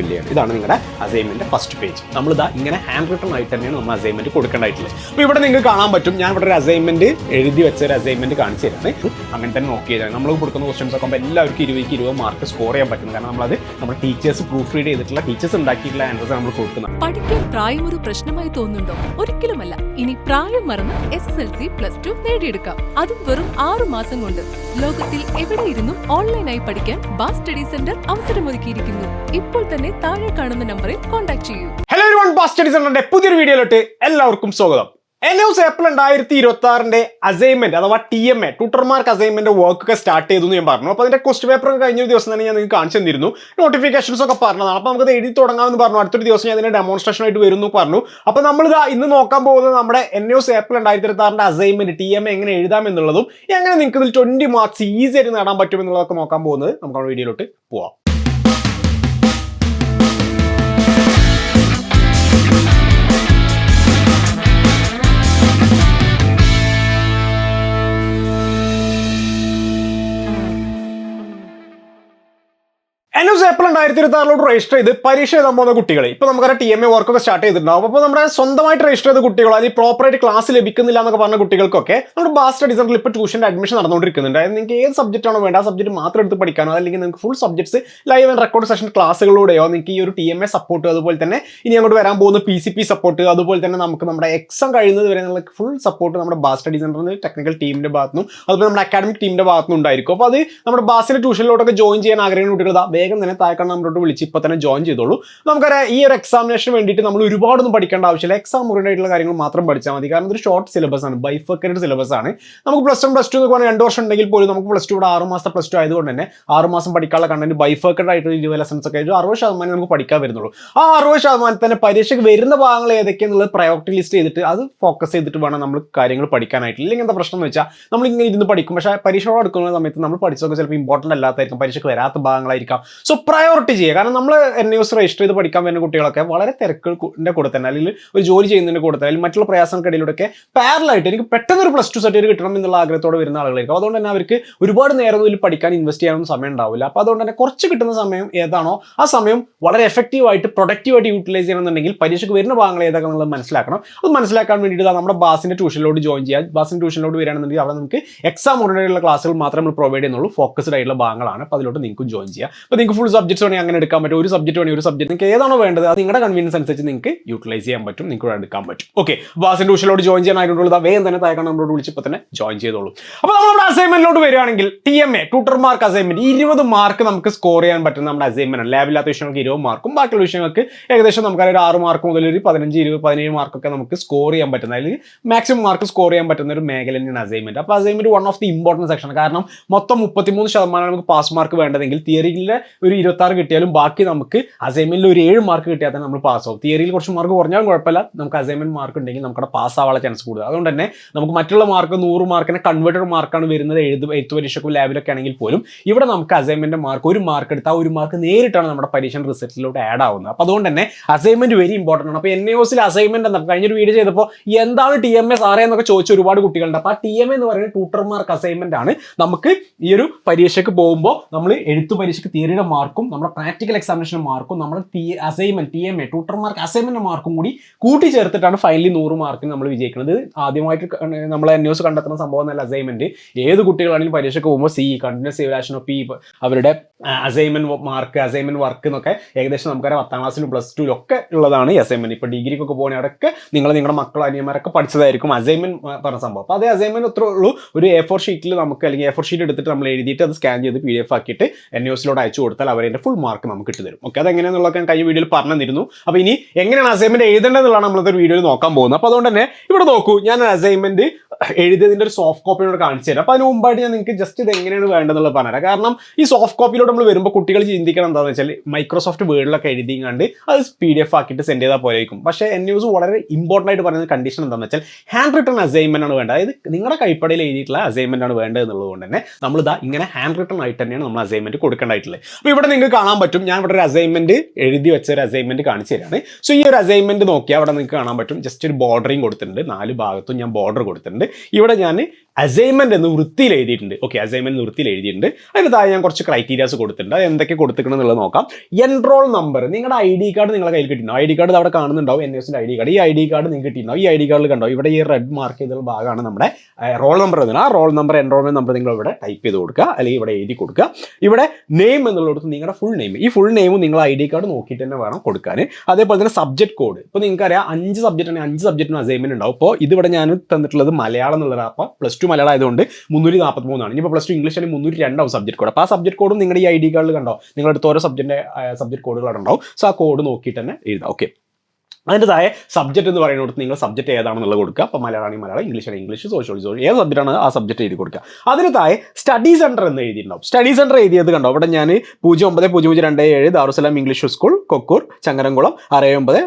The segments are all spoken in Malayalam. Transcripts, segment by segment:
ഫില്ല് ചെയ്യണം ഇതാണ് നിങ്ങളുടെ അസൈൻമെന്റ് ഫസ്റ്റ് പേജ് നമ്മൾ നമ്മളിതാ ഇങ്ങനെ ഹാൻഡ് റിട്ടൺ ആയിട്ട് തന്നെയാണ് നമ്മൾ അസൈൻമെന്റ് കൊടുക്കേണ്ടതായിട്ടുള്ളത്. അപ്പോൾ ഇവിടെ നിങ്ങൾക്ക് കാണാൻ പറ്റും. ഞാൻ ഇവിടെ ഒരു അസൈൻമെന്റ് എഴുതി വെച്ച ഒരു അസൈൻമെന്റ് കാണിച്ചു തരാണ് അങ്ങനെ തന്നെ നോക്കി ചെയ്താൽ നമ്മൾ കൊടുക്കുന്ന ക്വസ്റ്റൻസ് ഒക്കെ എല്ലാവർക്കും ഇരുപതിക്ക് ഇരുപത് മാർക്ക് സ്കോർ ചെയ്യാൻ പറ്റുന്നത് കാരണം നമ്മളത് നമ്മുടെ ടീച്ചേഴ്സ് പ്രൂഫ് റീഡ് ചെയ്തിട്ടുള്ള ടീച്ചേഴ്സ് ഉണ്ടാക്കിയിട്ടുള്ള ആൻസേഴ്സ് നമ്മൾ കൊടുക്കുന്നത്. പഠിക്കാൻ പ്രായം ഒരു പ്രശ്നമായി തോന്നുന്നുണ്ടോ? ഒരിക്കലുമല്ല. ഇനി പ്രായം മറന്ന് S S L C plus two നേടിയെടുക്കാം. അതും വെറും ആറു മാസം കൊണ്ട്. ലോകത്തിൽ എവിടെയിരുന്നും ഓൺലൈനായി പഠിക്കാൻ ബാസ് സ്റ്റഡി സെന്റർ അവസരമൊരുക്കിയിരിക്കുന്നു. ഇപ്പോൾ തന്നെ താഴെ കാണുന്ന നമ്പറിൽ കോൺടാക്ട് ചെയ്യൂ. ഹലോ എവരിവൺ ഡിസൈനറിന്റെ പുതിയൊരു വീഡിയോയിലോട്ട് എല്ലാവർക്കും സ്വാഗതം. എൻ ന്യൂസ് ഏപ്രിൽ രണ്ടായിരത്തി ഇരുപത്തി ആറിന്റെ അസൈൻമെന്റ് അഥവാ T M A tutor marked assignment work ഒക്കെ സ്റ്റാർട്ട് ചെയ്തു എന്ന് ഞാൻ പറഞ്ഞു. അപ്പോൾ അതിന്റെ ക്വസ്റ്റ് പേപ്പർ ഒക്കെ കഴിഞ്ഞ ഒരു ദിവസം തന്നെ ഞാൻ നിങ്ങൾക്ക് കാണിച്ചു തന്നിരുന്നു. നോട്ടിഫിക്കേഷൻസ് ഒക്കെ പറഞ്ഞതാണ്. അപ്പോൾ നമുക്ക് എഴുതി തുടങ്ങാമെന്ന് പറഞ്ഞു. അടുത്തൊരു ദിവസം ഞാൻ അതിന്റെ ഡെമോൺസ്ട്രേഷൻ ആയിട്ട് വരുന്നു പറഞ്ഞു. അപ്പോൾ നമ്മൾ ഇതാ ഇന്ന് നോക്കാൻ പോകുന്നത് നമ്മുടെ എൻ ന്യൂസ് ഏപ്രിൽ രണ്ടായിരത്തി ഇരുപത്തി ആറിന്റെ അസൈൻമെന്റ് ടി എം എ എങ്ങനെ എഴുതാം എന്നുള്ളതും എങ്ങനെ നിങ്ങൾക്ക് ഇതിൽ ട്വന്റി മാർക്സ് ഈസി ആയിട്ട് നേടാൻ പറ്റും എന്നുള്ളതൊക്കെ നോക്കാൻ പോകുന്നത് നമുക്ക് വീഡിയോയിലോട്ട് പോവാം. ഏപ്രിൽ രണ്ടായിരത്തി ഇരുപത്തി ആറിലോട്ട് രജിസ്റ്റർ ചെയ്ത് പരീക്ഷ എഴുതാൻ പോകുന്ന കുട്ടികളെ. ഇപ്പൊ നമുക്ക് ടി എം എ വർക്കൊക്കെ സ്റ്റാർട്ട് ചെയ്തിട്ടുണ്ടാവും. അപ്പോൾ നമ്മുടെ സ്വന്തമായിട്ട് രജിസ്റ്റർ ചെയ്ത കുട്ടികൾ അല്ലെങ്കിൽ പ്രോപ്പറായിട്ട് ക്ലാസ് ലഭിക്കുന്നില്ല എന്നൊക്കെ പറഞ്ഞ കുട്ടികൾക്കൊക്കെ നമ്മുടെ ബാസ് സ്റ്റഡി സെന്ററിൽ ഇപ്പോൾ ട്യൂഷന്റെ അഡ്മിഷൻ നടന്നുകൊണ്ടിരിക്കുന്നുണ്ട്. അതായത് നിങ്ങൾക്ക് ഏത് സബ്ജക്റ്റ് ആണോ വേണ്ട ആ സബ്ജക്റ്റ് മാത്രം എടുത്ത് പഠിക്കാനോ അല്ലെങ്കിൽ നിങ്ങൾക്ക് full subjects live and record session ക്ലാസ്സുകളിലൂടെയോ നിങ്ങൾക്ക് ഈ ഒരു ടി എം എ സപ്പോർട്ട് അതുപോലെ തന്നെ ഇനി അങ്ങോട്ട് വരാൻ പോകുന്ന പി സി പി സപ്പോർട്ട് അതുപോലെ തന്നെ നമുക്ക് നമ്മുടെ എക്സാം കഴിയുന്നത് വരെ നിങ്ങൾക്ക് ഫുൾ സപ്പോർട്ട് നമ്മുടെ ബാസ് സ്റ്റഡി സെന്ററിൽ ടെക്നിക്കൽ ടീമിന്റെ ഭാഗത്തുനിന്നും അതുപോലെ നമ്മുടെ അക്കാഡമിക് ടീമിന്റെ ഭാഗത്തുനിന്നും ഉണ്ടായിരിക്കും. അപ്പോൾ അത് നമ്മുടെ ബാസിന്റെ ട്യൂഷനിലോട്ടൊക്കെ ജോയിൻ ചെയ്യാൻ ആഗ്രഹിക്കുന്ന കുട്ടികൾ വേഗം തന്നെ താഴെ നമ്മളോട്ട് വിളിച്ച് ഇപ്പോൾ തന്നെ ജോയിൻ ചെയ്തോളൂ. നമുക്കറിയാം ഈ ഒരു എക്സാമിനേഷന് വേണ്ടിയിട്ട് നമ്മൾ ഒരുപാടൊന്നും പഠിക്കേണ്ട ആവശ്യമില്ല. എക്സാം ഓറിയന്റായിട്ടുള്ള കാര്യങ്ങൾ മാത്രം പഠിച്ചാൽ മതി. കാരണം ഇതൊരു ഷോർട്ട് സിലബസ് ആണ്. ബൈഫക്കറ്റഡ് സിലബസ് ആണ്. നമുക്ക് പ്ലസ് വൺ പ്ലസ് ടു എന്ന് പറഞ്ഞാൽ രണ്ട് വർഷം ഉണ്ടെങ്കിൽ പോലും നമുക്ക് പ്ലസ് ടു ഇവിടെ ആറ് മാസത്തെ പ്ലസ് ടു ആയതുകൊണ്ട് തന്നെ ആറ് മാസം പഠിക്കാനുള്ള കണ്ടന്റ് ബൈഫക്കറ്റഡ് ആയിട്ട് ഇരുപത് ലെസൺസ് ഒക്കെ ആയിട്ട് അറുപത് ശതമാനം നമുക്ക് പഠിക്കാൻ വരുന്നുള്ളൂ. ആ അറുപത് ശതമാനം തന്നെ പരീക്ഷയ്ക്ക് വരുന്ന ഭാഗങ്ങൾ ഏതൊക്കെയാണെന്നുള്ളത് പ്രയോറിറ്റി ലിസ്റ്റ് ചെയ്തിട്ട് അത് ഫോക്കസ് ചെയ്തിട്ട് വേണം നമ്മൾ കാര്യങ്ങൾ പഠിക്കാനായിട്ട്. ഇല്ലെങ്കിൽ എന്താ പ്രശ്നം എന്ന് വെച്ചാൽ നമ്മൾ ഇങ്ങനെ ഇരുന്ന് പഠിക്കും. പക്ഷേ പരീക്ഷ എടുക്കുന്ന സമയത്ത് നമ്മൾ പഠിച്ചതൊക്കെ ചിലപ്പോൾ ഇമ്പോർട്ടന്റ് അല്ലാത്തായിരിക്കും പരീക്ഷയ്ക്ക് വരാത്ത ഭാഗങ്ങളായിരിക്കാം. സോ പ്രയോറിറ്റി ചെയ്യുക. കാരണം നമ്മൾ എൻ ന്യൂസ് രജിസ്റ്റർ ചെയ്ത് പഠിക്കാൻ വരുന്ന കുട്ടികളൊക്കെ വളരെ തിരക്കിന്റെ കൂടെ തന്നെ. അല്ലെങ്കിൽ ഒരു ജോലി ചെയ്യുന്നതിന്റെ കൂടെ തന്നെ. അല്ലെങ്കിൽ മറ്റുള്ള പ്രയാസങ്ങൾക്കിടയിലൂടെയൊക്കെ പാരലായിട്ട് എനിക്ക് പെട്ടെന്ന് ഒരു പ്ലസ് ടു സർട്ടിഫിക്കറ്റ് കിട്ടണം എന്നുള്ള ആഗ്രഹത്തോടെ വരുന്ന ആളുകളായിരിക്കും. അതുകൊണ്ട് തന്നെ അവർക്ക് ഒരുപാട് നേരം ഇതിൽ പഠിക്കാൻ ഇൻവെസ്റ്റ് ചെയ്യാനൊന്നും സമയം ഉണ്ടാവില്ല. അപ്പോൾ അതുകൊണ്ട് തന്നെ കുറച്ച് കിട്ടുന്ന സമയം ഏതാണോ ആ സമയം വളരെ എഫക്റ്റീവായിട്ട് പ്രൊഡക്റ്റീവായിട്ട് പ്രൊഡക്റ്റീവ് യൂട്ടിലൈസ് ചെയ്യണമെന്നുണ്ടെങ്കിൽ പരീക്ഷയ്ക്ക് വരുന്ന ഭാഗങ്ങൾ നമ്മൾ മനസ്സിലാക്കണം. അത് മനസ്സിലാക്കാൻ വേണ്ടിയിട്ട് നമ്മുടെ ബാസിന്റെ ട്യൂഷനിലോട്ട് ജോയിൻ ചെയ്യാം. ബാസിന്റെ ട്യൂഷനിലോട്ട് വരികയാണെന്നുണ്ടെങ്കിൽ അവിടെ നമുക്ക് എക്സാം ഉടനെയുള്ള ക്ലാസ്സുകൾ മാത്രമേ നമ്മൾ പ്രൊവൈഡ് ചെയ്യുന്നുള്ളൂ. ഫോക്കസ്ഡ് ആയിട്ടുള്ള ഭാഗങ്ങളാണ്. അപ്പോൾ അതിലോട്ട് നിങ്ങൾക്ക് ജോയിൻ ചെയ്യാം. അപ്പോൾ നിങ്ങൾക്ക് ഫുൾ സബ്ജക്ട്സ് വേണമെങ്കിൽ അങ്ങനെ എടുക്കാൻ പറ്റും ഒരു സബ്ജക്റ്റ് വേണമെങ്കിൽ ഒരു സബ്ജക്റ്റ് നിങ്ങൾക്ക് ഏതാണോ വേണ്ടത് അത് നിങ്ങളുടെ കൺവീനിയൻസ് അനുസരിച്ച് നിങ്ങൾക്ക് യൂട്ടിലൈസ് ചെയ്യാൻ പറ്റും നിങ്ങൾക്ക് എടുക്കാൻ പറ്റും. ഓക്കെ ബാസിന്റെ ട്യൂഷനിലോട്ട് ജോയിൻ ചെയ്യാനായിട്ടുള്ളത് വേഗം തന്നെ താഴെ നമ്മളോട് വിളിച്ചപ്പോൾ തന്നെ ജോയിൻ ചെയ്തോളൂ. അപ്പോൾ നമ്മുടെ അസൈൻമെന്റിലോട്ട് വരികയാണെങ്കിൽ T M A tutor mark assignment ഇരുപത് മാർക്ക് നമുക്ക് സ്കോർ ചെയ്യാൻ പറ്റുന്ന നമ്മുടെ അസൈൻമെന്റ് ലാബില്ലാത്ത വിഷയങ്ങൾക്ക് ഇരുപത് മാർക്കും ബാക്കിയുള്ള വിഷയങ്ങൾക്ക് ഏകദേശം നമുക്കറിയാം ഒരു ആറ് മാർക്ക് മുതൽ ഒരു പതിനഞ്ച് ഇരുപത് പതിനേഴ് മാർക്കൊക്കെ നമുക്ക് സ്കോർ ചെയ്യാൻ പറ്റുന്ന അല്ലെങ്കിൽ മാക്സിമം മാർക്ക് സ്കോർ ചെയ്യാൻ പറ്റുന്ന ഒരു മേഖല തന്നെയാണ് അസൈൻമെന്റ് അപ്പോൾ assignment one of the important section കാരണം മൊത്തം മുപ്പത്തിമൂന്ന് ശതമാനം നമുക്ക് പാസ് മാർക്ക് വേണ്ടതെങ്കിൽ തിയറിയിലെ ഒരു ഇരുപത്തി ആറ് കിട്ടിയാലും ബാക്കി നമുക്ക് അസൈൻമെന്റിൽ ഒരു ഏഴ് മാർക്ക് കിട്ടിയാൽ തന്നെ നമ്മൾ പാസ് ആവും. തിയറിയിൽ കുറച്ച് മാർക്ക് കുറഞ്ഞാലും കുഴപ്പമില്ല. നമുക്ക് അസൈൻമെന്റ് മാർക്ക് ഉണ്ടെങ്കിൽ നമുക്ക് പാസ് ആവാനുള്ള ചാൻസ് കൂടുതൽ. അതുകൊണ്ട് തന്നെ നമുക്ക് മറ്റുള്ള മാർക്ക് നൂറ് മാർക്കിന് കൺവേർട്ടഡ് മാർക്കാണ് വരുന്നത് എഴുത് എഴുത്ത് പരീക്ഷക്കും ലാബിലൊക്കെ ആണെങ്കിൽ പോലും. ഇവിടെ നമുക്ക് അസൈൻമെന്റ് മാർക്ക് ഒരു മാർക്ക് എടുത്താൽ ഒരു മാർക്ക് നേരിട്ടാണ് നമ്മുടെ പരീക്ഷ റിസൾട്ടിലോട്ട് ആഡ് ആവുന്നത്. അപ്പോൾ അതുകൊണ്ട് തന്നെ അസൈൻമെന്റ് വെരി ഇമ്പോർട്ടന്റ് ആണ്. അപ്പോൾ എൻ എസിൽ അസൈൻമെന്റ് എന്താ? കഴിഞ്ഞൊരു വീഡിയോ ചെയ്തപ്പോൾ എന്താണ് ടി എം എസ് ആറേ എന്നൊക്കെ ചോദിച്ച ഒരുപാട് കുട്ടികളുണ്ട്. അപ്പോൾ ആ ടി എം എന്ന് പറയുന്നത് ട്യൂട്ടർമാർക്ക് അസൈൻമെന്റ് ആണ് നമുക്ക് ഈ ഒരു പരീക്ഷയ്ക്ക് പോകുമ്പോൾ നമ്മൾ എഴുത്തു പരീക്ഷയ്ക്ക് തിയറിയുടെ മാർക്കും നമ്മുടെ പ്രാക്ടിക്കൽ എക്സാമിനേഷൻ മാർക്കും നമ്മുടെ T assignment T M A tutor marked assignment മാർക്കും കൂടി കൂട്ടി ചേർത്തിട്ടാണ് ഫൈനലി നൂറ് മാർക്കിന് നമ്മൾ വിജയിക്കുന്നത്. ആദ്യമായിട്ട് നമ്മൾ ന്യൂസ് കണ്ടെത്തുന്ന സംഭവം എന്നല്ല അസൈൻമെന്റ് ഏത് കുട്ടികളാണെങ്കിലും പരീക്ഷയ്ക്ക് പോകുമ്പോൾ C continuous evaluation of P അവരുടെ അസൈൻമെന്റ് മാർക്ക് അസൈൻമെന്റ് വർക്ക് എന്നൊക്കെ ഏകദേശം നമുക്കറിയാം. പത്താം ക്ലാസ്സിലും പ്ലസ് ടു ഒക്കെ ഉള്ളതാണ് ഈ അസൈൻമെന്റ് ഇപ്പോൾ ഡിഗ്രിക്കൊക്കെ പോകുന്ന അവിടെയൊക്കെ നിങ്ങൾ നിങ്ങളുടെ മക്കളോ അനിയന്മാരൊക്കെ പഠിച്ചതായിരിക്കും അസൈൻമെന്റ് പറഞ്ഞ സംഭവം. അപ്പോൾ അതേ അസൈൻമെന്റ് അത്രേ ഉള്ളൂ. ഒരു എ ഫോർ ഷീറ്റിൽ നമുക്ക് അല്ലെങ്കിൽ എ ഫോർ ഷീറ്റ് എടുത്തിട്ട് നമ്മൾ എഴുതിയിട്ട് അത് സ്കാൻ ചെയ്ത് പി ഡി എഫ് ആക്കിയിട്ട് എൻ ന്യൂസിലോട്ട് അയച്ചു കൊടുത്താൽ അവരുടെ ഫുൾ മാർക്ക് നമുക്ക് ഇട്ട് തരും. ഓക്കെ അത് എങ്ങനെയാണെന്നുള്ളതൊക്കെ ഞാൻ കഴിഞ്ഞ വീഡിയോയിൽ പറഞ്ഞു തന്നിരുന്നു അപ്പോൾ ഇനി എങ്ങനെയാണ് അസൈൻമെന്റ് എഴുതേണ്ടതെന്നുള്ളതാണ് നമ്മളത്തെ വീഡിയോയിൽ നോക്കാൻ പോകുന്നത്. അപ്പോൾ അതുകൊണ്ട് തന്നെ ഇവിടെ നോക്കൂ ഞാൻ അസൈൻമെന്റ് എഴുതിയതിന്റെ ഒരു സോഫ്റ്റ് കോപ്പിയോട് കാണിച്ചു തരാം. അപ്പോൾ അതിന് മുമ്പായിട്ട് ഞാൻ നിങ്ങൾക്ക് ജസ്റ്റ് ഇത് എങ്ങനെയാണ് വേണ്ടതെന്നുള്ളത് പറഞ്ഞുതരാം. കാരണം ഈ സോഫ്റ്റ് കോപ്പിയിലൂടെ നമ്മൾ വരുമ്പോൾ കുട്ടികൾ ചിന്തിക്കണം എന്താണെന്ന് വെച്ചാൽ മൈക്രോസോഫ്റ്റ് വേർഡിലൊക്കെ എഴുതി കണ്ട് അത് പി ഡി എഫ് ആക്കിയിട്ട് സെൻഡ് ചെയ്താൽ പോലെയായിരിക്കും പക്ഷേ എൻ ന്യൂസ് വളരെ ഇമ്പോർട്ടന്റ് ആയിട്ട് പറയുന്ന കണ്ടീഷൻ എന്താണെന്ന് വെച്ചാൽ ഹാൻഡ് റിട്ടൺ അസൈൻമെന്റ് ആണ് വേണ്ടത്. അതായത് നിങ്ങളുടെ കൈപ്പടയിൽ എഴുതിയിട്ടുള്ള അസൈൻമെന്റ് ആണ് വേണ്ടത് എന്നുള്ളത് കൊണ്ട് തന്നെ നമ്മൾ ഇതാ ഇങ്ങനെ ഹാൻഡ് റിട്ടൺ ആയിട്ട് തന്നെയാണ് നമ്മൾ അസൈൻമെന്റ് കൊടുക്കേണ്ടതായിട്ടുള്ളത്. അപ്പോൾ ഇവിടെ നിങ്ങൾക്ക് കാണാൻ പറ്റും. ഞാൻ ഇവിടെ ഒരു അസൈൻമെന്റ് എഴുതി വെച്ച ഒരു അസൈൻമെന്റ് കാണിച്ചു തരാണ്. സോ ഈ ഒരു അസൈൻമെന്റ് നോക്കിയാൽ അവിടെ നിങ്ങൾക്ക് കാണാൻ പറ്റും. ജസ്റ്റ് ഒരു ബോർഡറിങ് കൊടുത്തിട്ടുണ്ട്. നാല് ഭാഗത്തും ഞാൻ ബോർഡർ കൊടുത്തിട്ടുണ്ട്. ഇവിടെ ഞാൻ അസൈൻമെന്റ് എന്ന് വൃത്തിയിൽ എഴുതിയിട്ടുണ്ട്. ഓക്കെ അസൈൻമെന്റ് എന്ന് വൃത്തിയിൽ എഴുതിയിട്ടുണ്ട്. അതിന് താഴെ ഞാൻ കുറച്ച് ക്രൈറ്റീരിയാസ് കൊടുത്തിട്ടുണ്ട്. അത് എന്തൊക്കെ കൊടുത്തിക്കണം എന്നുള്ളത് നോക്കാം. എൻറോൾ നമ്പർ നിങ്ങളുടെ ഐ ഡി കാർഡ് നിങ്ങളുടെ കയ്യിൽ കിട്ടിയിട്ടുണ്ടോ? ഐ ഡി കാർഡ് അവിടെ കാണുന്നുണ്ടാവും. എൻ എസിന്റെ ഐ ഡി കാർഡ് ഈ ഐ ഡി കാർഡ് നിങ്ങൾക്ക് കിട്ടിയിട്ടുണ്ടാവും ഈ ഐ ഡി കാർഡിൽ കണ്ടോ? ഇവിടെ ഈ റെഡ് മാർക്ക് ചെയ്തുള്ള ഭാഗമാണ് നമ്മുടെ റോൾ നമ്പർ എന്നാണ് ആ റോൾ നമ്പർ എൻറോൾമെന്റ് നമ്പർ നിങ്ങൾ ഇവിടെ ടൈപ്പ് ചെയ്ത് കൊടുക്കുക. അല്ലെങ്കിൽ ഇവിടെ എഴുതി കൊടുക്കുക. ഇവിടെ നെയിം എന്നുള്ളിടത്ത് നിങ്ങളുടെ ഫുൾ നെയിം ഈ ഫുൾ നെയിമും നിങ്ങൾ ഐ ഡി കാർഡ് നോക്കിയിട്ട് തന്നെ വേണം കൊടുക്കാൻ അതേപോലെ തന്നെ സബ്ജക്ട് കോഡ് ഇപ്പോൾ നിങ്ങൾക്കറിയാം അഞ്ച് സബ്ജക്റ്റ് ആണെങ്കിൽ അഞ്ച് സബ്ജക്റ്റിന് അസൈൻമെന്റ് ഉണ്ടാവും. അപ്പോൾ ഇതിവിടെ ഞാൻ തന്നിട്ടുള്ളത് മലയാളം എന്നുള്ളതാണ് അപ്പോൾ പ്ലസ് ടു മലയാളം ആയതുകൊണ്ട് മുന്നൂറ്റി നാൽപ്പത്തി മൂന്നാണ് ഇനിയിപ്പോൾ പ്ലസ് ടു ഇംഗ്ലീഷ് ആണെങ്കിൽ മുന്നൂറ്റി രണ്ടാവും സബ്ജക്ട് കോഡ് അപ്പോൾ ആ സബ്ജക്ട് കോഡും നിങ്ങളുടെ ഈ ഐ ഡി കാർഡിൽ കണ്ടോ? നിങ്ങളുടെ അടുത്ത് ഓരോ സബ്ജക്റ്റിന്റെ സബ്ജക്ട് കോഡുകൾ ഉണ്ടാവും. സോ ആ കോഡ് നോക്കിയിട്ട് തന്നെ എഴുതാം. ഓക്കെ അതിന്റെ താഴെ സബ്ജക്റ്റ് എന്ന് പറയുന്നിടത്ത് നിങ്ങൾ സബ്ജക്റ്റ് ഏതാണെന്നുള്ളത് കൊടുക്കുക. അപ്പോൾ മലയാളമാണെങ്കിൽ മലയാളം ഇംഗ്ലീഷ് ആണെങ്കിൽ ഇംഗ്ലീഷ് സോഷ്യോളജി സോഷ്യൽ ഏത് സബ്ജക്റ്റാണ് ആ സബ്ജക്റ്റ് എഴുതി കൊടുക്കുക. അതിന് താഴെ സ്റ്റഡി സെന്റർ എന്ന് എഴുതിയിട്ടുണ്ടാവും. സ്റ്റഡി സെന്റർ എഴുതിയത് കണ്ടോ? അവിടെ ഞാൻ പൂജ്യം ഒമ്പത് പൂജ്യം പൂജ്യം രണ്ട് ഏഴ് ദാറുസലാം ഇംഗ്ലീഷ് സ്കൂൾ കൊക്കൂർ ചങ്ങരംകുളം അറേ ഒമ്പത്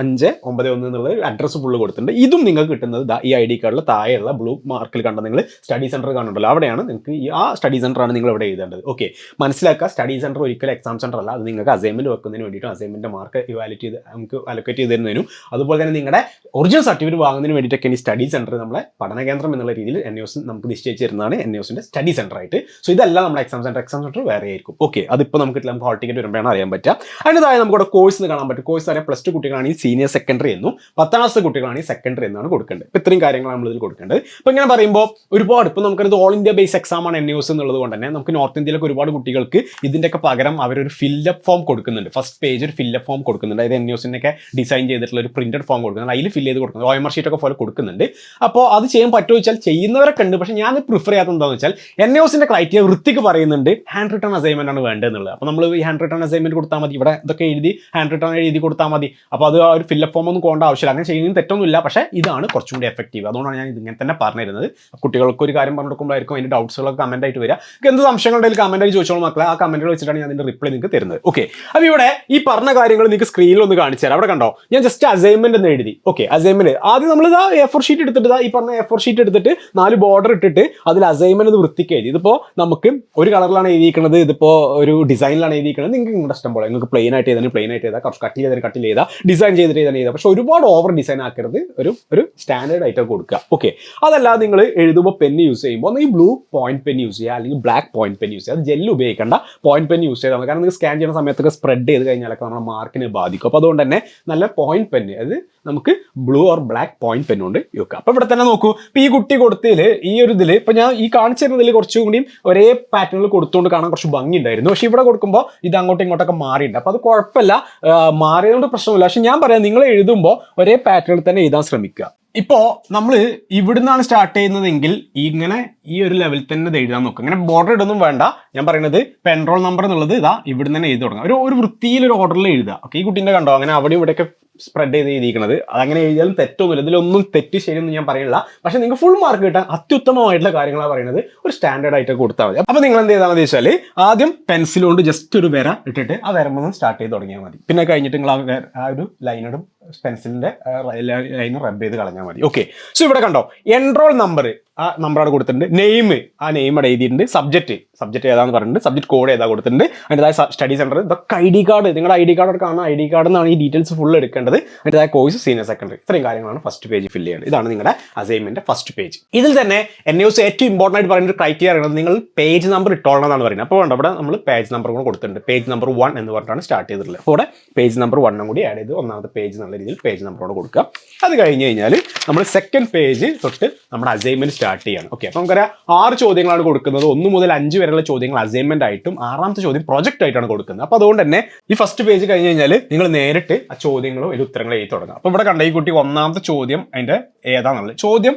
അഞ്ച് ഒമ്പത് ഒന്ന് എന്നുള്ളത് അഡ്രസ്സ് ഫുള്ള് കൊടുത്തിട്ടുണ്ട്. ഇതും നിങ്ങൾക്ക് കിട്ടുന്നത് ഈ ഐ ഡി കാർഡിൽ താഴെയുള്ള ബ്ലൂ മാർക്കിൽ കണ്ട നിങ്ങൾ സ്റ്റഡി സെന്റർ കാണുന്നുണ്ടല്ലോ. അവിടെയാണ് നിങ്ങൾക്ക് ആ സ്റ്റഡി സെന്ററാണ് നിങ്ങൾ ഇവിടെ എഴുതേണ്ടത്. ഓക്കെ മനസ്സിലാക്കുക സ്റ്റഡി സെന്റർ ഒരിക്കലും എക്സാം സെന്റർ അല്ല. അത് നിങ്ങൾക്ക് അസൈൻമെന്റ് വെക്കുന്നതിന് വേണ്ടിയിട്ട് അസൈൻമെന്റ് മാർക്ക് ഇവാലിറ്റി ചെയ്ത് നമുക്ക് അലൊക്കേറ്റ് ചെയ്ത് തരുന്നതിനും അതുപോലെ തന്നെ നിങ്ങളുടെ ഒറിജിനൽ സർട്ടിഫിക്കറ്റ് വാങ്ങുന്നതിന് വേണ്ടിയിട്ടൊക്കെ ഇനി സ്റ്റഡി സെന്റർ നമ്മളെ പഠന കേന്ദ്രം എന്നുള്ള രീതിയിൽ എൻ എസ് നമുക്ക് നിശ്ചയിച്ച് തരുന്നതാണ് എൻ എസിന്റെ സ്റ്റഡി സെന്റർ ആയിട്ട്. സോ ഇതല്ല നമ്മുടെ എക്സാം സെന്റർ എക്സാം സെന്റർ വേറെ ആയിരിക്കും. ഓക്കെ അതിപ്പോൾ നമുക്ക് നമുക്ക് ഹാൾ ടിക്കറ്റ് വരുമ്പോഴാണ് അറിയാൻ പറ്റുക. അതിന്റെ താഴെ നമുക്ക് കോഴ്സ് കാണാൻ പറ്റും. കോഴ്സ് അറിയാം പ്ലസ് ടു കുട്ടികളാണെങ്കിൽ സീനിയർ സെക്കൻഡറി എന്നും പത്താം ക്ലാസ് കുട്ടികളാണെങ്കിൽ സെക്കൻഡറി എന്നാണ് കൊടുക്കേണ്ടത്. ഇപ്പോൾ ഇത്രയും കാര്യങ്ങളാണ് നമ്മൾ ഇതിൽ കൊടുക്കേണ്ടത്. ഇപ്പോൾ ഇങ്ങനെ പറയുമ്പോൾ ഒരുപാട് ഇപ്പോൾ നമുക്കൊരു ഓൾ ഇന്ത്യ ബേസ് എക്സാം ആണ് എൻ യൂസ് എന്നുള്ളത് കൊണ്ട് തന്നെ നമുക്ക് നോർത്ത് ഇന്ത്യയിലൊക്കെ ഒരുപാട് കുട്ടികൾക്ക് ഇതിന്റെയൊക്കെ പകരം അവരൊരു ഫില്ലപ്പ് ഫോം കൊടുക്കുന്നുണ്ട്. ഫസ്റ്റ് പേജ് ഒരു ഫില്ലപ്പ് ഫോം കൊടുക്കുന്നുണ്ട്. അതായത് എൻ യൂസിനൊക്കെ ഡിസൈൻ ചെയ്തിട്ടുള്ള ഒരു പ്രിന്റഡ് ഫോം കൊടുക്കുന്നത് അതിൽ ഫില്ല് ചെയ്ത് കൊടുക്കുന്നത് ഓയമർ ഷീറ്റ് ഒക്കെ പോലെ കൊടുക്കുന്നുണ്ട്. അപ്പോൾ അത് ചെയ്യാൻ പറ്റുമോ വെച്ചാൽ ചെയ്യുന്നവരൊക്കെ ഉണ്ട് പക്ഷേ ഞാൻ പ്രിഫർ ചെയ്യാത്ത എന്താണെന്ന് വെച്ചാൽ എൻ യൂസിന്റെ ക്രൈറ്റീരിയ വൃത്തിക്ക് പറയുന്നുണ്ട്. ഹാൻഡ് റിട്ടേൺ അസൈൻമെന്റ് ആണ് വേണ്ടതെന്നുള്ളത് അപ്പോൾ നമ്മൾ ഈ ഹാൻഡ് റിട്ടേൺ അസൈൻമെന്റ് കൊടുത്താൽ മതി. ഇവിടെ ഇതൊക്കെ എഴുതി ഹാൻഡ് റിട്ടേൺ എഴുതി കൊടുത്താൽ മതി. അപ്പോൾ അത് ആ ഒരു ഫില്ലപ്പ് ഫോം ഒന്നും പോകേണ്ട ആവശ്യമില്ല. അങ്ങനെ ചെയ്യുന്നതിന് തെറ്റൊന്നുമില്ല. പക്ഷേ ഇതാണ് കുറച്ചും കൂടി എഫക്റ്റീവ് അതുകൊണ്ടാണ് ഞാൻ ഇതിങ്ങനെ തന്നെ പറഞ്ഞിരുന്നത്. കുട്ടികൾക്ക് ഒരു കാര്യം പറഞ്ഞു കൊടുക്കുമ്പോഴായിരിക്കും അതിന്റെ ഡൗട്ട്സുകളൊക്കെ കമന്റ് ആയിട്ട് വരിക. എന്ത് സംശയങ്ങളുണ്ടെങ്കിൽ കമന്റ് ആയി ചോദിച്ചോളൂ മക്കളെ. ആ കമന്റുകൾ വെച്ചിട്ടാണ് ഞാൻ അതിന്റെ റിപ്ലൈ നിങ്ങൾക്ക് തരുന്നത്. ഓക്കെ അപ്പോൾ ഇവിടെ ഈ പറഞ്ഞ കാര്യങ്ങൾ നിങ്ങൾക്ക് സ്ക്രീനിൽ ഒന്ന് കാണിച്ചു തരാം. അവിടെ കണ്ടോ? ഞാൻ ജസ്റ്റ് അസൈൻമെന്റ് എന്ന് എഴുതി. ഓക്കെ അസൈൻമെന്റ് ആദ്യം നമ്മൾ ഇതാ എ ഫോർ ഷീറ്റ് എടുത്തിട്ട് ഈ പറഞ്ഞ എ ഫോർ ഷീറ്റ് എടുത്തിട്ട് നാല് ബോർഡർ ഇട്ടിട്ട് അതിൽ അസൈൻമെന്റ് വൃത്തിക്ക് എഴുതി. ഇതിപ്പോൾ നമുക്ക് ഒരു കളറിലാണ് എഴുതിയിരിക്കുന്നത് ഇതിപ്പോൾ ഒരു ഡിസൈനിലാണ് എഴുതിയിരിക്കുന്നത്. നിങ്ങൾക്ക് നിങ്ങളുടെ ഇഷ്ടം പോലെ. നിങ്ങൾക്ക് പ്ലെയിൻ ആയിട്ട് ചെയ്താൽ പ്ലെയിൻ ആയിട്ട് ചെയ്താൽ കുറച്ച് കട്ട് ചെയ്താൽ കട്ടിൽ ചെയ്താൽ ഡിസൈൻ ചെയ്തിട്ട് ചെയ്താൽ ചെയ്താൽ പക്ഷെ ഒരുപാട് ഓവർ ഡിസൈൻ ആക്കരുത്. ഒരു ഒരു സ്റ്റാൻഡേർഡ് ആയിട്ട് കൊടുക്കുക. ഓക്കെ അതല്ലാതെ നിങ്ങൾ എഴുതുമ്പോൾ പെൻ യൂസ് ചെയ്യുമ്പോൾ ഈ ബ്ലൂ പോയിന്റ് പെൻ യൂസ് ചെയ്യുക അല്ലെങ്കിൽ ബ്ലാക്ക് പോയിന്റ് പെൻ യൂസ് ചെയ്യുക. അത് ജെല്ല് ഉപയോഗിക്കേണ്ട. പോയിന്റ് പെൻ യൂസ് ചെയ്താൽ കാരണം നിങ്ങൾ സ്കാൻ ചെയ്യുന്ന സമയത്തൊക്കെ സ്പ്രെഡ് ചെയ്ത് കഴിഞ്ഞാലൊക്കെ നമ്മുടെ മാർക്കിനെ ബാധിക്കും. അപ്പോൾ അതുകൊണ്ട് തന്നെ നല്ല പോയിന്റ് പെൻ അത് നമുക്ക് blue or black point pen കൊണ്ട് യൂക്കാം അപ്പോൾ ഇവിടെ തന്നെ നോക്കൂ. ഇപ്പോൾ ഈ കുട്ടി കൊടുത്തതിൽ ഈ ഒരു ഇതിൽ ഇപ്പോൾ ഞാൻ ഈ കാണിച്ചിരുന്നതിൽ കുറച്ചും കൂടിയും ഒരേ പാറ്റേണിൽ കൊടുത്തുകൊണ്ട് കാണാൻ കുറച്ച് ഭംഗി ഉണ്ടായിരുന്നു പക്ഷേ ഇവിടെ കൊടുക്കുമ്പോൾ ഇത് അങ്ങോട്ടും ഇങ്ങോട്ടൊക്കെ മാറിയിട്ടുണ്ട്. അപ്പോൾ അത് കുഴപ്പമില്ല. മാറിയതുകൊണ്ട് പ്രശ്നമില്ല. പക്ഷെ ഞാൻ പറയാം നിങ്ങൾ എഴുതുമ്പോൾ ഒരേ പാറ്റേണിൽ തന്നെ എഴുതാൻ ശ്രമിക്കുക. ഇപ്പോൾ നമ്മൾ ഇവിടുന്നാണ് സ്റ്റാർട്ട് ചെയ്യുന്നതെങ്കിൽ ഇങ്ങനെ ഈ ഒരു ലെവലിൽ തന്നെ എഴുതാൻ നോക്കുക അങ്ങനെ ബോർഡർ ഇടൊന്നും വേണ്ട. ഞാൻ പറയുന്നത് പെൻറോൾ നമ്പർ എന്നുള്ളത് ഇതാ ഇവിടുന്ന് തന്നെ എഴുതി തുടങ്ങാം. ഒരു ഒരു വൃത്തിയിൽ ഒരു ഓർഡറിൽ എഴുതുക. ഓക്കെ ഈ കുട്ടീന്റെ കണ്ടോ? അങ്ങനെ അവിടെ ഇവിടെയൊക്കെ സ്പ്രെഡ് ചെയ്ത് എഴുതിയിരിക്കുന്നത് അതങ്ങനെ എഴുതിയാലും തെറ്റൊന്നുമില്ല ഇതിലൊന്നും തെറ്റ് ശരിയൊന്നും ഞാൻ പറയുന്നില്ല പക്ഷേ നിങ്ങൾക്ക് ഫുൾ മാർക്ക് കിട്ടാൻ അത്യുത്തമമായിട്ടുള്ള കാര്യങ്ങളാണ് പറയുന്നത്. ഒരു സ്റ്റാൻഡേർഡ് ആയിട്ട് കൊടുത്താൽ മതി. അപ്പോൾ നിങ്ങൾ എന്ത് ചെയ്താൽ മതി വെച്ചാൽ ആദ്യം പെൻസിൽ കൊണ്ട് ജസ്റ്റ് ഒരു വര ഇട്ടിട്ട് ആ വരമ്പൊന്ന് സ്റ്റാർട്ട് ചെയ്ത് തുടങ്ങിയാൽ മതി. പിന്നെ കഴിഞ്ഞിട്ട് നിങ്ങൾ ആ ഒരു ലൈനോടും പെൻസിലിന്റെ ലൈൻ റബ്ബ് ചെയ്ത് കളഞ്ഞാൽ മതി. ഓക്കെ സോ ഇവിടെ കണ്ടോ എൻറോൾ നമ്പർ ആ നമ്പർ അവിടെ കൊടുത്തിട്ടുണ്ട്. നെയിം ആ നെയിം അവിടെ എഴുതിയിട്ടുണ്ട്. സബ്ജക്റ്റ് സബ്ജക്റ്റ് ഏതാന്ന് പറഞ്ഞിട്ടുണ്ട്. സബ്ജക്ട് കോഡ് ഏതാ കൊടുത്തിട്ടുണ്ട്. അതിന്റെതായ സ്റ്റഡി സെന്റർ ഇതൊക്കെ ഐ ഡി കാർഡ്. നിങ്ങളുടെ ഐ ഡി കാർഡ് കാണുന്ന ഐ ഡി കാർഡിൽ നിന്നാണ് ഈ ഡീറ്റെയിൽസ് ഫുൾ എടുക്കേണ്ടത്. അതിന്റെതായ കോഴ്സ് സീനിയർ സെക്കൻഡറി ഇത്രയും കാര്യങ്ങളാണ് ഫസ്റ്റ് പേജ് ഫില്ല് ചെയ്യേണ്ടത്. ഇതാണ് നിങ്ങളുടെ അസൈൻമെന്റ് ഫസ്റ്റ് പേജ് ഇതിൽ തന്നെ എൻ യൂസ് ഏറ്റവും ഇമ്പോർട്ടന്റ് ആയിട്ട് പറയുന്ന ഒരു ക്രൈറ്റീരിയ നിങ്ങൾ പേജ് നമ്പർ ഇട്ടോളണം എന്നാണ് പറയുന്നത്. അപ്പോൾ വേണ്ട അവിടെ നമ്മൾ പേജ് നമ്പർ കൂടെ കൊടുത്തിട്ടുണ്ട്. പേജ് നമ്പർ വൺ എന്ന് പറഞ്ഞിട്ടാണ് സ്റ്റാർട്ട് ചെയ്തിട്ടുള്ളത്. അപ്പോൾ ഇവിടെ പേജ് നമ്പർ വണ്ണും കൂടി ആഡ് ചെയ്ത് ഒന്നാമത്തെ പേജ് എന്നുള്ള രീതിയിൽ പേജ് നമ്പറോട് കൊടുക്കുക. അത് കഴിഞ്ഞ് കഴിഞ്ഞാൽ നമ്മൾ സെക്കൻഡ് പേജ് തൊട്ട് നമ്മുടെ അസൈൻമെന്റ് സ്റ്റാർട്ട് ചെയ്യണം. ഓക്കെ അപ്പോൾ നമുക്കറിയാം ആറ് ചോദ്യങ്ങളാണ് കൊടുക്കുന്നത്. ഒന്ന് മുതൽ അഞ്ച് വരെയുള്ള ചോദ്യങ്ങൾ അസൈൻമെന്റ് ആയിട്ടും ആറാമത്തെ ചോദ്യം പ്രൊജക്റ്റ് ആയിട്ടാണ് കൊടുക്കുന്നത്. അപ്പോൾ അതുകൊണ്ട് തന്നെ ഈ ഫസ്റ്റ് പേജ് കഴിഞ്ഞ് കഴിഞ്ഞാൽ നിങ്ങൾ നേരിട്ട് ആ ചോദ്യങ്ങളും അതിന്റെ ഉത്തരങ്ങൾ എഴുതി തുടങ്ങുക അപ്പോൾ ഇവിടെ കണ്ട ഈ കുട്ടി ഒന്നാമത്തെ ചോദ്യം അതിന്റെ ഏതാണെന്നുള്ളത് ചോദ്യം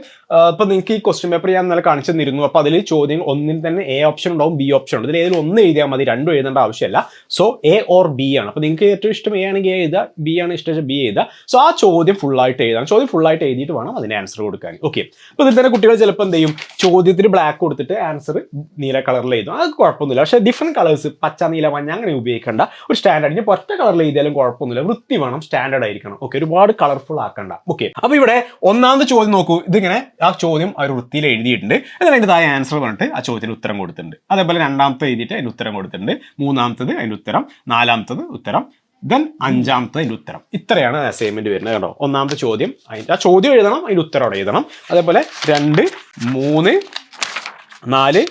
ഇപ്പൊ നിങ്ങൾക്ക് ഈ ക്വസ്റ്റ്യൻ പേപ്പർ ഞാൻ ഇന്നലെ കാണിച്ചു തന്നിരുന്നു. അപ്പോൾ അതിൽ ചോദ്യം ഒന്നിൽ തന്നെ എ ഓപ്ഷൻ ഉണ്ടാവും ബി ഓപ്ഷൻ ഉണ്ട് ഇതിൽ ഏതിൽ ഒന്ന് എഴുതിയാൽ മതി രണ്ടും എഴുതേണ്ട ആവശ്യമില്ല സോ എ ഓർ ബി ആണ്. അപ്പോൾ നിങ്ങൾക്ക് ഏറ്റവും ഇഷ്ടം എ ആണെങ്കിൽ എ എഴുതുക ബി ആണ് ഇഷ്ടം ബി എഴുതുക. സോ ആ ചോദ്യം ഫുള്ളായിട്ട് എഴുതാം ചോദ്യം ഫുള്ളായിട്ട് എഴുതിയിട്ട് വേണം അതിന് ആൻസർ കൊടുക്കാൻ. ഓക്കെ അപ്പോൾ ഇതിൽ തന്നെ കുട്ടികൾ ചിലപ്പോൾ എന്ത് ചെയ്യും? ചോദ്യത്തിന് ബ്ലാക്ക് കൊടുത്തിട്ട് ആൻസർ നീല കളറിൽ എഴുതും. അത് കുഴപ്പമൊന്നുമില്ല. പക്ഷേ ഡിഫറെന്റ് കളേഴ്സ് പച്ച നീല മഞ്ഞ അങ്ങനെ ഉപയോഗിക്കേണ്ട. ഒരു സ്റ്റാൻഡേർഡ് ഇനി ഒറ്റ കളറിൽ എഴുതിയാലും കുഴപ്പമൊന്നുമില്ല. വൃത്തി വേണം സ്റ്റാൻഡേർഡ് ആയിരിക്കണം. ഓക്കെ ഒരുപാട് കളർഫുൾ ആക്കണ്ട. ഓക്കെ അപ്പൊ ഇവിടെ ഒന്നാമത് ചോദ്യം നോക്കൂ. ഇതിങ്ങനെ ആ ചോദ്യം അവർ വൃത്തിയിൽ എഴുതിയിട്ടുണ്ട്. എന്നിട്ട് അതിന്റെ താഴെ ആൻസർ പറഞ്ഞിട്ട് ആ ചോദ്യത്തിന് ഉത്തരം കൊടുത്തിട്ടുണ്ട്. അതേപോലെ രണ്ടാമത്തെ എഴുതിയിട്ട് അതിന് ഉത്തരം കൊടുത്തിട്ടുണ്ട്. മൂന്നാമത്തത് അതിന്റെ ഉത്തരം നാലാമത്തത് ഉത്തരം ദെൻ അഞ്ചാമത്തെ അതിന്റെ ഉത്തരം. ഇത്രയാണ് അസൈൻമെന്റ് വരുന്നത് കേട്ടോ ഒന്നാമത്തെ ചോദ്യം അതിന്റെ ആ ചോദ്യം എഴുതണം അതിന്റെ ഉത്തരം അവിടെ എഴുതണം. അതേപോലെ രണ്ട് മൂന്ന് നാല്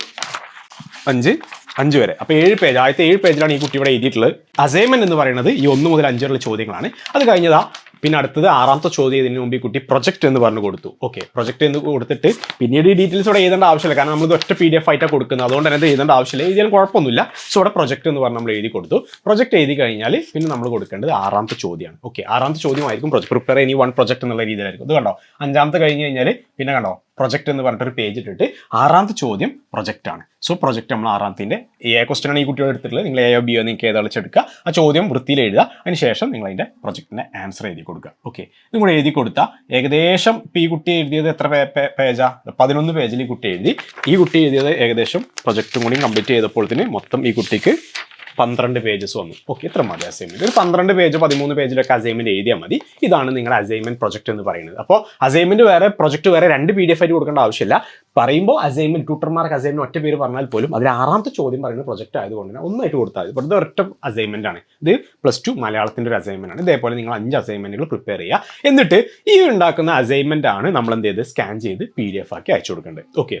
അഞ്ച് അഞ്ച് വരെ അപ്പോൾ ഏഴ് പേജ് ആദ്യത്തെ ഏഴ് പേജിലാണ് ഈ കുട്ടി ഇവിടെ എഴുതിയിട്ടുള്ളത്. അസൈൻമെന്റ് എന്ന് പറയുന്നത് ഈ ഒന്ന് മുതൽ അഞ്ച് വരെയുള്ള ചോദ്യങ്ങളാണ്. അത് കഴിഞ്ഞതാ പിന്നെ അടുത്തത് ആറാമത്തെ ചോദ്യം ഇതിന് മുമ്പ് ഈ കുട്ടി പ്രൊജക്ട് എന്ന് പറഞ്ഞു കൊടുത്തു. ഓക്കെ പ്രൊജക്ട് എന്ന് കൊടുത്തിട്ട് പിന്നീട് ഈ ഡീറ്റെയിൽസ് ഇവിടെ എഴുതേണ്ട ആവശ്യമില്ല. കാരണം നമ്മൾ ഒറ്റ പി ഡി എഫ് ആയിട്ടാണ് കൊടുക്കുന്നത്. അതുകൊണ്ട് തന്നെ എഴുതേണ്ട ആവശ്യമില്ല. എഴുതിയാലും കുഴപ്പമൊന്നുമില്ല. സോ ഇവിടെ പ്രൊജക്ട് എന്ന് പറഞ്ഞ് നമ്മൾ എഴുതി കൊടുത്തു. പ്രൊജക്ട് എഴുതി കഴിഞ്ഞാൽ പിന്നെ നമ്മൾ കൊടുക്കേണ്ടത് ആറാമത്തെ ചോദ്യമാണ്. ഓക്കെ ആറാമത്തെ ചോദ്യമായിരിക്കും project. Prepare any one project എന്നുള്ള രീതിയിലായിരിക്കും. ഇത് കണ്ടോ? അഞ്ചാമത്തെ കഴിഞ്ഞ് കഴിഞ്ഞാൽ പിന്നെ കണ്ടോ? പ്രൊജക്ട് എന്ന് പറഞ്ഞിട്ടൊരു പേജ് ഇട്ടിട്ട് ആറാമത്തെ ചോദ്യം പ്രൊജക്റ്റ് ആണ്. സോ പ്രൊജക്റ്റ് നമ്മൾ ആറാമത്തിന്റെ എ ആണ് ഈ കുട്ടിയോട് എടുത്തിട്ടുള്ളത്. നിങ്ങൾ എ ബിയോ നിങ്ങൾക്ക് ഏതാ വെച്ചെടുക്കുക. ആ ചോദ്യം വൃത്തിയിൽ എഴുതുക. അതിന് ശേഷം നിങ്ങൾ അതിന്റെ പ്രൊജക്റ്റിന്റെ ആൻസർ എഴുതി കൊടുക്കുക. ഓക്കെ ഇതും കൂടെ എഴുതി കൊടുത്താൽ ഏകദേശം ഈ കുട്ടി എഴുതിയത് എത്ര പേജാ പതിനൊന്ന് പേജിൽ ഈ കുട്ടി എഴുതി. ഈ കുട്ടി എഴുതിയത് ഏകദേശം പ്രൊജക്റ്റും കൂടി കംപ്ലീറ്റ് ചെയ്തപ്പോഴത്തേന് മൊത്തം ഈ കുട്ടിക്ക് പന്ത്രണ്ട് പേജസ് വന്നു. ഓക്കെ ഇത്ര മതി അസൈൻമെന്റ് ഒരു പന്ത്രണ്ട് പേജ് പതിമൂന്ന് പേജിലൊക്കെ അസൈൻമെന്റ് എഴുതിയാൽ മതി. ഇതാണ് നിങ്ങളുടെ അസൈൻമെന്റ് പ്രൊജക്ട് എന്ന് പറയുന്നത്. അപ്പോൾ അസൈൻമെന്റ് വേറെ പ്രൊജക്ട് വേറെ രണ്ട് പി ഡി എഫ് ആയിട്ട് കൊടുക്കേണ്ട ആവശ്യമില്ല. പറയുമ്പോൾ അസൈൻമെന്റ് ട്യൂട്ടർമാർക്ക് അസൈൻമെന്റ് ഒറ്റ പേര് പറഞ്ഞാൽ പോലും അതിൽ ആറാമത്തെ ചോദ്യം പറയുന്ന പ്രൊജക്ട് ആയതുകൊണ്ട് തന്നെ ഒന്നായിട്ട് കൊടുത്താൽ മതി. വെറുതെ ഒറ്റ അസൈൻമെന്റ് ആണ്. ഇത് പ്ലസ് ടു മലയാളത്തിന്റെ ഒരു അസൈൻമെന്റ് ആണ്. ഇതേപോലെ നിങ്ങൾ അഞ്ച് അസൈൻമെന്റുകൾ പ്രിപ്പയർ ചെയ്യുക. എന്നിട്ട് ഈ ഉണ്ടാക്കുന്ന അസൈൻമെന്റ് ആണ് നമ്മൾ എന്ത് ചെയ്ത്? സ്കാൻ ചെയ്ത് പി ഡി എഫ് ആക്കി അയച്ചു കൊടുക്കേണ്ടത്. ഓക്കെ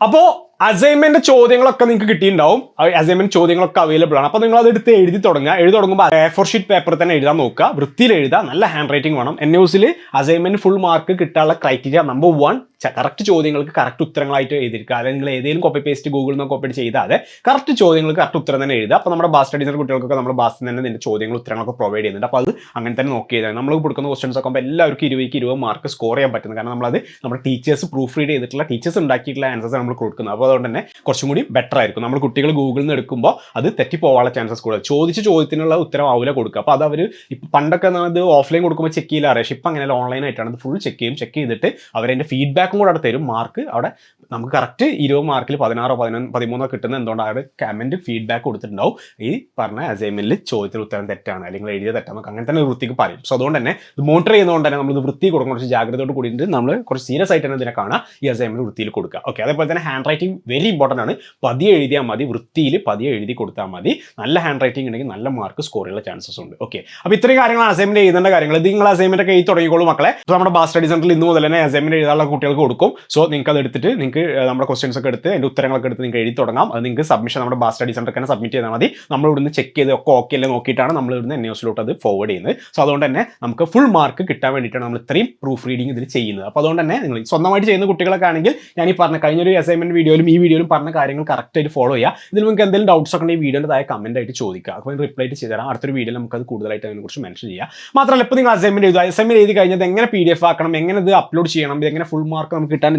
അപ്പോൾ അസൈൻമെന്റ് ചോദ്യങ്ങളൊക്കെ നിങ്ങൾക്ക് കിട്ടിയിട്ടുണ്ടാവും. അസൈൻമെന്റ് ചോദ്യങ്ങളൊക്കെ അവൈലബിൾ ആണ്. അപ്പോൾ നിങ്ങൾ അത് എടുത്ത് എഴുതി തുടങ്ങുക. എഴുതി തുടങ്ങുമ്പോൾ എ ഫോർ ഷീറ്റ് പേപ്പർ തന്നെ എഴുതാൻ നോക്കുക. വൃത്തിയിൽ എഴുതുക. നല്ല ഹാൻഡ് റൈറ്റിംഗ് വേണം എൻ യൂസിൽ അസൈൻമെന്റ് ഫുൾ മാർക്ക് കിട്ടാനുള്ള ക്രൈറ്റീരിയ നമ്പർ വൺ കറക്റ്റ് ചോദ്യങ്ങൾക്ക് കറക്റ്റ് ഉത്തരങ്ങളായിട്ട് എഴുതിയിരിക്കുക. അല്ലെങ്കിൽ നിങ്ങൾ ഏതെങ്കിലും കോപ്പി പേസ്റ്റ് ഗൂഗിളിൽ നിന്ന് കോപ്പി ചെയ്താതെ കറക്റ്റ് ചോദ്യങ്ങൾക്ക് കറക്റ്റ് ഉത്തരം തന്നെ എഴുതുക. അപ്പോൾ നമ്മുടെ ബാസ് സ്റ്റഡീസിന്റെ കുട്ടികൾക്കൊക്കെ നമ്മൾ ബാസിൽ തന്നെ നിന്റെ ചോദ്യങ്ങൾ ഉത്തരങ്ങളൊക്കെ പ്രൊവൈഡ് ചെയ്യുന്നുണ്ട്. അപ്പോൾ അത് അങ്ങനെ തന്നെ നോക്കി ചെയ്താൽ നമ്മൾ കൊടുക്കുന്ന ക്വസ്റ്റൻസ് ഒക്കെ എല്ലാവർക്കും ഇരുപതിക്ക് ഇരുപത് മാർക്ക് സ്കോർ ചെയ്യാൻ പറ്റുന്നത്. കാരണം നമ്മളത് നമ്മുടെ ടീച്ചേഴ്സ് പ്രൂഫ് റീഡ് ചെയ്തിട്ടുള്ള ടീച്ചേഴ്സ് ഉണ്ടാക്കിയിട്ടുള്ള ആൻസേഴ്സ് നമ്മൾ കൊടുക്കുന്നത്. അപ്പോൾ അതുകൊണ്ട് തന്നെ കുറച്ചും കൂടി ബെറ്റർ ആയിരിക്കും. നമ്മൾ കുട്ടികൾ ഗൂഗിളിൽ നിന്ന് എടുക്കുമ്പോൾ അത് തെറ്റിപ്പോവാനുള്ള ചാൻസസ് കൂടുതൽ. ചോദിച്ച ചോദ്യത്തിനുള്ള ഉത്തരം ആവില്ല കൊടുക്കുക. അപ്പോൾ അത് അവർ ഇപ്പം പണ്ടൊക്കെ അത് ഓഫ്ലൈൻ കൊടുക്കുമ്പോൾ ചെക്ക് ചെയ്യില്ല അറിയാം. ഇപ്പം അങ്ങനെയല്ല. ഓൺലൈൻ ആയിട്ടാണ് അത് ഫുൾ ചെക്ക് ചെയ്യും. ചെക്ക് ചെയ്തിട്ട് അവരതിന്റെ ഫീഡ്ബാക്കും കൂടെ അവിടെ തരും. മാർക്ക് അവിടെ നമുക്ക് കറക്റ്റ് ഇരുപത് മാർക്കിൽ പതിനാറോ പതിനൊന്ന് പതിമൂന്നോ കിട്ടുന്ന എന്തുകൊണ്ടാണ് അവിടെ കമന്റ് ഫീഡ്ബാക്ക് കൊടുത്തിട്ടുണ്ടാവും. ഈ പറഞ്ഞ അസൈൻമെന്റിൽ ചോദ്യത്തിന് ഉത്തരം തെറ്റാണ്. അല്ലെങ്കിൽ എഴുതിയ തെറ്റാണ് നമുക്ക് അങ്ങനെ തന്നെ വൃത്തിക്ക് പറയും. സോ അതുകൊണ്ട് തന്നെ ഇത് മോണിറ്റർ ചെയ്യുന്നതുകൊണ്ട് തന്നെ നമ്മൾ വൃത്തി കൊടുക്കണം. കുറച്ച് ജാഗ്രതയോട് കൂടിയിട്ട് നമ്മൾ കുറച്ച് സീരിയസ് ആയിട്ട് തന്നെ ഇതിനെ കാണാം ഈ അസൈൻമെന്റ് വൃത്തിയിൽ കൊടുക്കുക. ഓക്കെ അതേപോലെ തന്നെ ഹാൻഡ് റൈറ്റിംഗ് വെരി ഇമ്പോർട്ടന്റ് ആണ്. പതിയെ എഴുതിയാൽ മതി. വൃത്തിയിൽ പതിയെ എഴുതി കൊടുത്താൽ മതി. നല്ല ഹാൻഡ് റൈറ്റിംഗ് ഉണ്ടെങ്കിൽ നല്ല മാർക്ക് സ്കോർ ചെയ്യാൻ ചാൻസസ് ഉണ്ട്. ഓക്കെ അപ്പോൾ ഇത്രയും കാര്യങ്ങളാണ് അസൈൻമെന്റ് എഴുതേണ്ട കാര്യങ്ങൾ? ഇത് നിങ്ങൾ അസൈൻമെന്റ് ഒക്കെ എഴുതി തുടങ്ങിക്കോളൂ മക്കളെ. ഇപ്പോൾ നമ്മുടെ ബാസ് സ്റ്റഡി സെന്ററിൽ ഇന്ന് മുതൽ തന്നെ അസൈൻമെന്റ് എഴുതാനുള്ള കുട്ടികൾക്ക് കൊടുക്കും. സോ നിങ്ങൾക്ക് അത് എടുത്തിട്ട് നിങ്ങൾക്ക് നമ്മുടെ ക്വസ്റ്റ്യൻസ് ഒക്കെ എടുത്ത് അതിന്റെ ഉത്തരങ്ങളൊക്കെ എടുത്ത് നിങ്ങൾക്ക് എഴുതി തുടങ്ങാം. അത് നിങ്ങൾക്ക് സബ്മിഷൻ നമ്മുടെ ബാസ് സ്റ്റഡി സെന്റർ തന്നെ സബ്മിറ്റ് ചെയ്താൽ മതി. നമ്മൾ ഇവിടുന്ന് ചെക്ക് ചെയ്ത് ഒക്കെ ഓക്കെ അല്ലേ നോക്കിയിട്ടാണ് നമ്മൾ ഇവിടുന്ന് എൻ എസിലോട്ട് അത് ഫോർവേഡ് ചെയ്യുന്നത്. സോ അതുകൊണ്ട് തന്നെ നമുക്ക് ഫുൾ മാർക്ക് കിട്ടാൻ വേണ്ടിയിട്ടാണ് നമ്മൾ ഇത്രയും പ്രൂഫ് റീഡിംഗ് ഇതിൽ ചെയ്യുന്നത്. അപ്പോൾ അതുകൊണ്ട് തന്നെ നിങ്ങൾ സ്വന്തമായിട്ട് ചെയ്യുന്ന കുട്ടികളൊക്കെ ആണെങ്കിൽ ഞാൻ ഈ പറഞ്ഞ കഴിഞ്ഞൊരു അസൈൻമെന്റ് വീഡിയോയിലും ഈ വീഡിയോയിലും പറഞ്ഞ കാര്യങ്ങൾ കറക്റ്റ് ആയിട്ട് ഫോളോ ചെയ്യുക ഇതിൽ നിങ്ങൾക്ക് എന്തെങ്കിലും ഡൗട്ട്സ് ഒക്കെ ഉണ്ടെങ്കിൽ വീഡിയോയുടെ താഴെ കമന്റ് ആയിട്ട് ചോദിക്കുക. അപ്പോൾ റിപ്ലൈ ആയിട്ട് ചെയ്തുതരാം അടുത്തൊരു വീഡിയോയിൽ നമുക്ക് അത് കൂടുതലായിട്ട് അതിനെക്കുറിച്ച് മെൻഷൻ ചെയ്യാം. മാത്രമല്ല ഇപ്പോൾ നിങ്ങൾ അസൈൻമെന്റ് എഴുതുക അസൈൻമെന്റ് എഴുതി കഴിഞ്ഞാൽ എങ്ങനെ പി ഡി എഫ് ആക്കണം എങ്ങനെ ഇത് അപ്ലോഡ് ചെയ്യണം ഇത് എങ്ങനെ ഫുൾ മാർക്ക് നമുക്ക് കിട്ടാൻ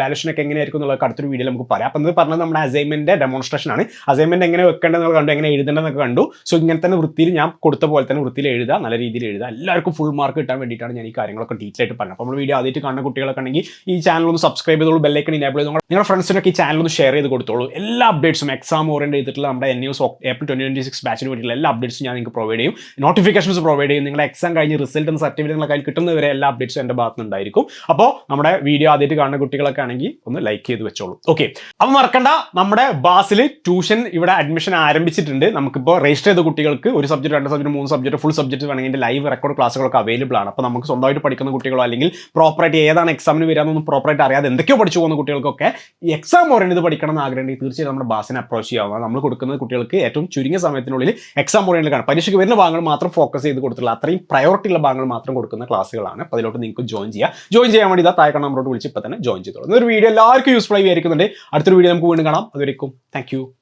വാല്യൂഷൻ ഒക്കെ എങ്ങനെയായിരിക്കും എന്നുള്ളത് അടുത്തൊരു വീഡിയോയിൽ നമുക്ക് പറയാം. അപ്പോൾ ഇത് പറഞ്ഞത് നമ്മുടെ അസൈൻമെന്റ് ഡെമോൺസ്ട്രേഷൻ ആണ്. അസൈൻമെന്റ് എങ്ങനെ വെക്കേണ്ടതെന്ന് കണ്ടു എങ്ങനെ എഴുതേണ്ടതെന്നൊക്കെ കണ്ടു. സോ ഇങ്ങനെ തന്നെ വൃത്തിയിൽ ഞാൻ കൊടുത്ത പോലെ തന്നെ വൃത്തിയിൽ എഴുതുക നല്ല രീതിയിൽ എഴുതുക. എല്ലാവർക്കും ഫുൾ മാർക്ക് കിട്ടാൻ വേണ്ടിയിട്ടാണ് ഞാൻ ഈ കാര്യങ്ങളൊക്കെ ഡീറ്റെയിൽ ആയിട്ട് പറഞ്ഞത്. അപ്പോൾ നമ്മൾ വീഡിയോ ആദ്യമായിട്ട് കാണുന്ന കുട്ടികളൊക്കെ ഉണ്ടെങ്കിൽ ഈ ചാനൽ ഒന്ന് സബ്സ്ക്രൈബ് ചെയ്തോളൂ ബെല്ലൈക്കൺ ചെയ്തോളൂ. നിങ്ങളുടെ ഫ്രണ്ട്സിനൊക്കെ ഈ ചാനൽ ഒന്ന് ഷെയർ ചെയ്ത് കൊടുത്തോളൂ. എല്ലാ അപ്ഡേറ്റ്സും എക്സാം ഓറിയന്റ് ചെയ്തിട്ടുള്ള നമ്മുടെ എൻ ന്യൂസ് ഏപ്രിൽ ട്വന്റി ട്വന്റി സിക്സ് ബാച്ചിന് വേണ്ടിയിട്ടുള്ള എല്ലാ അപ്ഡേറ്റ്സും ഞാൻ നിങ്ങൾക്ക് പ്രൊവൈഡ് ചെയ്യും. നോട്ടിഫിക്കേഷൻസ് പ്രൊവൈഡ് ചെയ്യും. നിങ്ങളുടെ എക്സാം കഴിഞ്ഞ് റിസൾട്ട് എന്ന സർട്ടിഫിക്കറ്റ് കയ്യിൽ കിട്ടുന്നവരെ എല്ലാ അപ്ഡേറ്റ്സും എന്റെ നിന്നുണ്ടായിരിക്കും അപ്പോൾ നമ്മുടെ വീഡിയോ ആദ്യമായിട്ട് കാണുന്ന കുട്ടികളൊക്കെ ആണെങ്കിൽ ഒന്ന് ലൈക്ക് ചെയ്ത് വെച്ചോളൂ. ഓക്കെ അപ്പോൾ മറക്കണ്ട. നമ്മുടെ ബാസിൽ ട്യൂഷൻ ഇവിടെ അഡ്മിഷൻ ആരംഭിച്ചിട്ടുണ്ട്. നമുക്കിപ്പോൾ രജിസ്റ്റർ ചെയ്ത കുട്ടികൾക്ക് ഒരു സബ്ജക്ട് രണ്ട് സബ്ജക്ട് മൂന്ന് സബ്ജക്ട് ഫുൾ സബ്ജക്ട് വേണമെങ്കിൽ ലൈവ് റെക്കോർഡ് ക്ലാസ്സുകളൊക്കെ അവൈലബിൾ ആണ്. അപ്പോൾ നമുക്ക് സ്വന്തമായിട്ട് പഠിക്കുന്ന കുട്ടികളോ അല്ലെങ്കിൽ പ്രോപ്പറായിട്ട് ഏതാണ് എക്സാമിന് വരാമെന്നൊന്നും പ്രോപ്പറായിട്ട് അറിയാതെ എന്തൊക്കെയോ പഠിച്ചു പോകുന്ന കുട്ടികൾക്കൊക്കെ എക്സാം ഓറിയന്റ് പഠിക്കണം എന്ന് ആഗ്രഹമുണ്ടെങ്കിൽ തീർച്ചയായും നമ്മുടെ ബാസിനെ അപ്രോച്ച് ചെയ്യാവുന്നതാണ്. നമ്മൾ കൊടുക്കുന്നത് കുട്ടികൾക്ക് ഏറ്റവും ചുരുങ്ങിയ സമയത്തിനുള്ളിൽ എക്സാം ഓറിയന്റ് കാണാം പരീക്ഷയ്ക്ക് വരുന്ന ഭാഗങ്ങൾ മാത്രം ഫോക്കസ് ചെയ്ത് കൊടുത്തിട്ടുള്ള അത്രയും പ്രയോറിറ്റി ഉള്ള ഭാഗങ്ങൾ മാത്രം കൊടുക്കുന്ന ക്ലാസ്സുകളാണ്. അപ്പോൾ അതിലോട്ട് നിങ്ങൾക്ക് ജോയിൻ ചെയ്യാം. ജോയിൻ ചെയ്യാൻ വേണ്ടി ഇതാ താഴെ നമ്മളോട് വിളിച്ച് ഇപ്പോൾ തന്നെ ജോയിൻ ചെയ്തോളൂ. ഒരു വീഡിയോ എല്ലാവർക്കും യൂസ്ഫുൾ ആയി വിചാരിക്കുന്നുണ്ട്. അടുത്തൊരു വീഡിയോ നമുക്ക് വീണ്ടും കാണാം. അതുവരെയും താങ്ക്